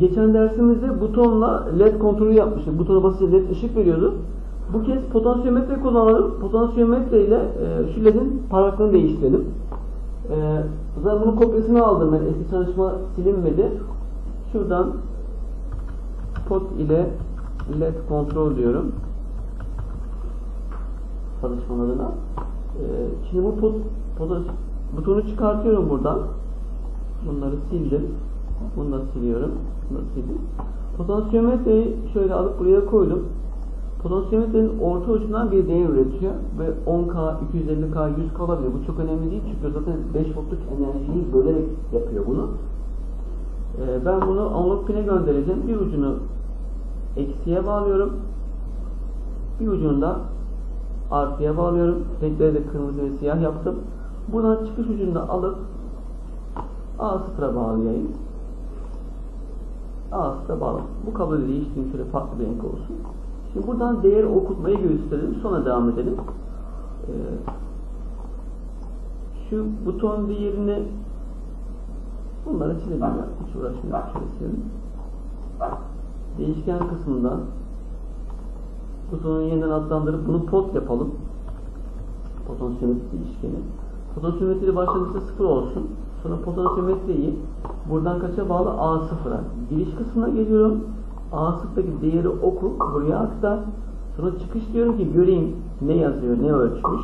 Geçen dersimizde butonla led kontrolü yapmıştık. Butona basınca led ışık veriyordu. Bu kez potansiyometre kullanalım. Potansiyometre ile e, şu ledin parlaklığını değiştirelim. E, zaten bunun kopyasını aldım ben. Eski çalışma silinmedi. Şuradan pot ile led kontrol diyorum. Çalışma adına. E, şimdi bu pot, pot, butonu çıkartıyorum buradan. Bunları sildim. Bunu da siliyorum. Bunu da sildim. Potansiyometreyi şöyle alıp buraya koydum. Potansiyometrenin orta ucundan bir değer üretiyor ve 10K, 250K, 100K olabilir. Bu çok önemli değil çünkü zaten 5 voltluk enerjiyi bölerek yapıyor bunu. Ee, ben bunu analog pine göndereceğim. Bir ucunu eksiye bağlıyorum. Bir ucunu da artıya bağlıyorum. Renkleri de kırmızı ve siyah yaptım. Buradan çıkış ucunu da alıp A0'a bağlayayım. A0'a bağlı. Bu kabloyu değiştireyim şöyle farklı bir renk olsun. Şimdi buradan değer okutmayı gösterelim. Sonra devam edelim. Ee, şu buton değerini bunları silelim ya. Hiç uğraşmıyorum. Şöyle silelim. Değişken kısmından butonu yeniden adlandırıp bunu pot yapalım. Potansiyometre değişkeni. Potansiyometre başlangıçta sıfır olsun. Sonra potansiyometreyi buradan kaça bağlı? A0'a. Giriş kısmına geliyorum. A0'daki değeri oku, buraya aktar. Sonra çıkış diyorum ki göreyim ne yazıyor, ne ölçmüş.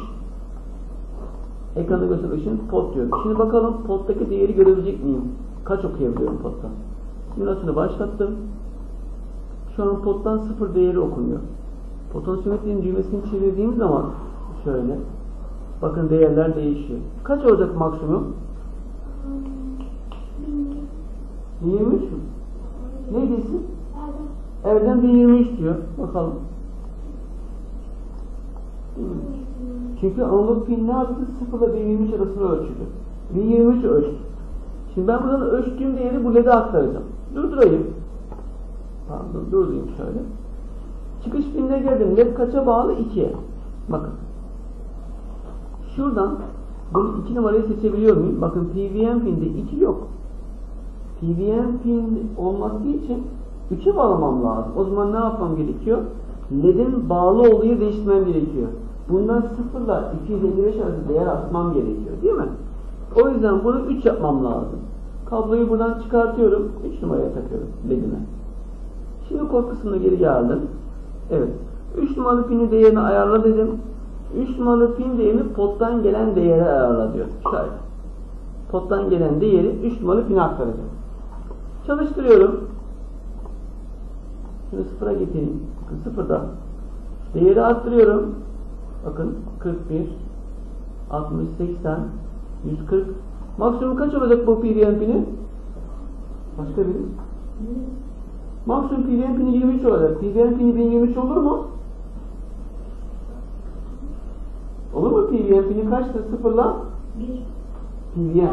Ekranda göster ışın pot diyorum. Şimdi bakalım pottaki değeri görebilecek miyim? Kaç okuyabiliyorum pottan? Simülasyonu başlattım. Şu an pottan sıfır değeri okunuyor. Potansiyometrenin düğmesini çevirdiğim zaman şöyle bakın değerler değişiyor. Kaç olacak maksimum? 23 mü? Ne diyorsun? Erdem 1023 diyor. Bakalım. 1023. Çünkü analog pil ne yaptı? 0 ile 1023 arasını ölçüdü. 1023 ölçtü. Şimdi ben buradan ölçtüğüm değeri bu LED'e aktaracağım. Durdurayım. Pardon durdurayım şöyle. Çıkış pinine geldim. LED kaça bağlı? 2'ye. Bakın. Şuradan bunu 2 numarayı seçebiliyor muyum? Bakın PWM pinde 2 yok. PWM pin olması için 3'e bağlamam lazım. O zaman ne yapmam gerekiyor? LED'in bağlı olduğu değiştirmem gerekiyor. Bundan 0 ile 255 arası değer atmam gerekiyor. Değil mi? O yüzden bunu 3 yapmam lazım. Kabloyu buradan çıkartıyorum. 3 numaraya takıyorum LED'ime. Şimdi kod kısmına geri geldim. Evet. 3 numaralı pini değerini ayarla dedim. 3 numaralı pin değerini pottan gelen değere ayarla diyor. Şöyle. Pottan gelen değeri 3 numaralı pine aktaracağım. Çalıştırıyorum. Şimdi sıfıra getireyim. Bakın sıfırda. Değeri arttırıyorum. Bakın 41, 60, 80, 140. Maksimum kaç olacak bu PWM pini? Başka biri. Maksimum PWM pini 23 olacak. PWM pini 1023 olur mu? Olur mu PWM pini kaçtır sıfırla? PWM.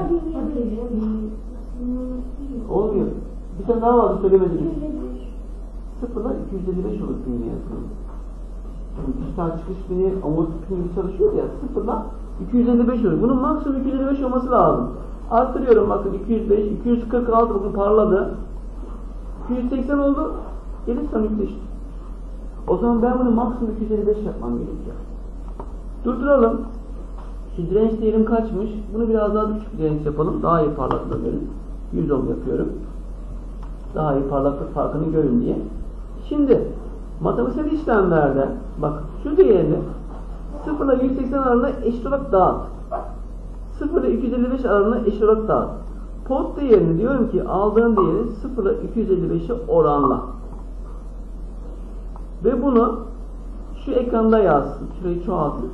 Olmuyor. Bir tane daha vardı söylemedim. Sıfırla 255 olur pini. Yani dijital çıkış pini, amorti pini gibi çalışıyor ya sıfırla 255 olur. Bunun maksimum 255 olması lazım. Arttırıyorum bakın 205, 246 bakın parladı. 280 oldu. Gelip sönükleşti. O zaman ben bunu maksimum 255 yapmam gerekiyor. Durduralım. Şu direnç değerim kaçmış? Bunu biraz daha düşük direnç yapalım. Daha iyi parlaklığı 100 ohm yapıyorum. Daha iyi parlaklık farkını görün diye. Şimdi matematiksel işlemlerde bak şu değerini 0 ile 180 arasında eşit olarak dağıt. 0 ile 255 arasında eşit olarak dağıt. Pot değerini diyorum ki aldığın değeri 0 ile 255'e oranla. Ve bunu şu ekranda yazsın. Şurayı çoğaltın.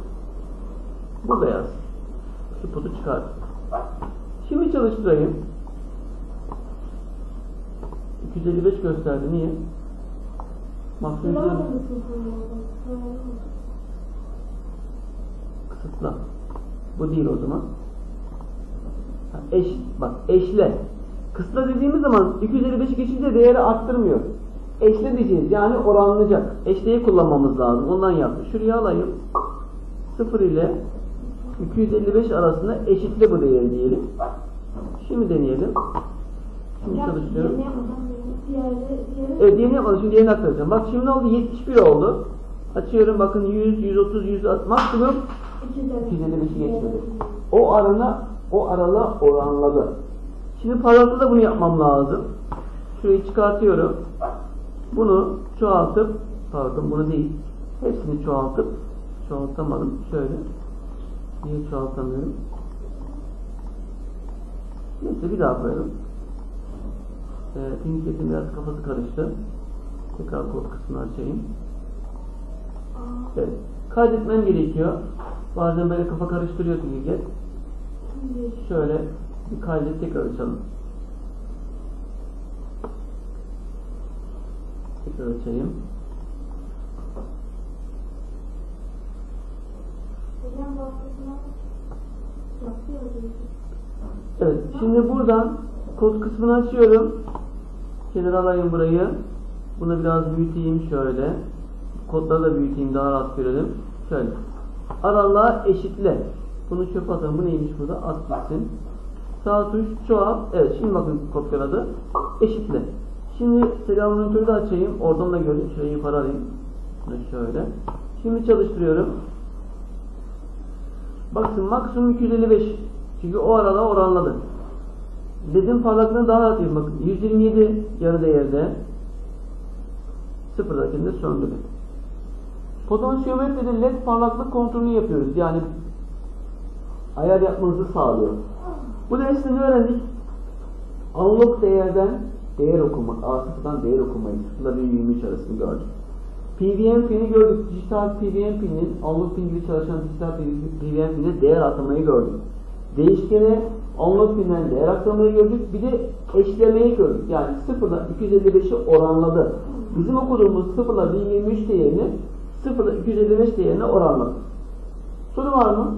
Burada yazsın. Şu potu çıkart. Şimdi çalıştırayım. 255 gösterdi. Niye? Maksimum kısıtla. Bu değil o zaman. Ha, Eş, bak eşle. Kısıtla dediğimiz zaman 255'i geçince değeri arttırmıyor. Eşle diyeceğiz. Yani oranlayacak. Eşleyi kullanmamız lazım. Ondan yaptım. Şuraya alayım. 0 ile 255 arasında eşitle bu değeri diyelim. Şimdi deneyelim. Şimdi çalışıyorum. Evet diğerini yapmadım. Şimdi diğerini aktaracağım. Bak şimdi ne oldu? 71 oldu. Açıyorum bakın 100, 130, 160 maksimum 255'i geçmedi. O arana o arala oranladı. Şimdi da bunu yapmam lazım. Şurayı çıkartıyorum. Bunu çoğaltıp pardon bunu değil. Hepsini çoğaltıp çoğaltamadım. Şöyle. Niye çoğaltamıyorum? Neyse bir daha koyalım. Ee, Pinket'in biraz kafası karıştı. Tekrar kod kısmını açayım. Evet. Kaydetmem gerekiyor. Bazen böyle kafa karıştırıyor Pinket. Şöyle bir kaydet tekrar açalım. Tekrar açayım. Evet. Şimdi buradan kod kısmını açıyorum. Kenara alayım burayı. Bunu biraz büyüteyim şöyle. Kodları da büyüteyim daha rahat görelim. Şöyle. Aralığa eşitle. Bunu çöpe atalım. Bu neymiş burada? At gitsin. Sağ tuş çoğalt. Evet şimdi bakın kopyaladı. Eşitle. Şimdi monitörü de açayım. Oradan da görün. Şöyle yukarı alayım. Şöyle. Şimdi çalıştırıyorum. Bakın maksimum 255. Çünkü o arada oranladı. Ledin parlaklığını daha rahat yapayım. Bakın 127 yarı değerde. Sıfırdakinde söndürün. Potansiyometrede led parlaklık kontrolünü yapıyoruz. Yani ayar yapmanızı sağlıyor. Bu derste ne öğrendik? Analog değerden değer okuma, A0'dan değer okumayı, 0 ile 23 arasını gördük. PWM pini gördük. Dijital PWM pininin analog pin gibi çalışan dijital PWM pinine değer atamayı gördük. Değişkene analog pinden değer atlamayı gördük. Bir de eşlemeyi gördük. Yani 0 ile 255'i oranladı. Bizim okuduğumuz 0 ile 1023 değerini 0 ile 255 değerine oranladı. Soru var mı?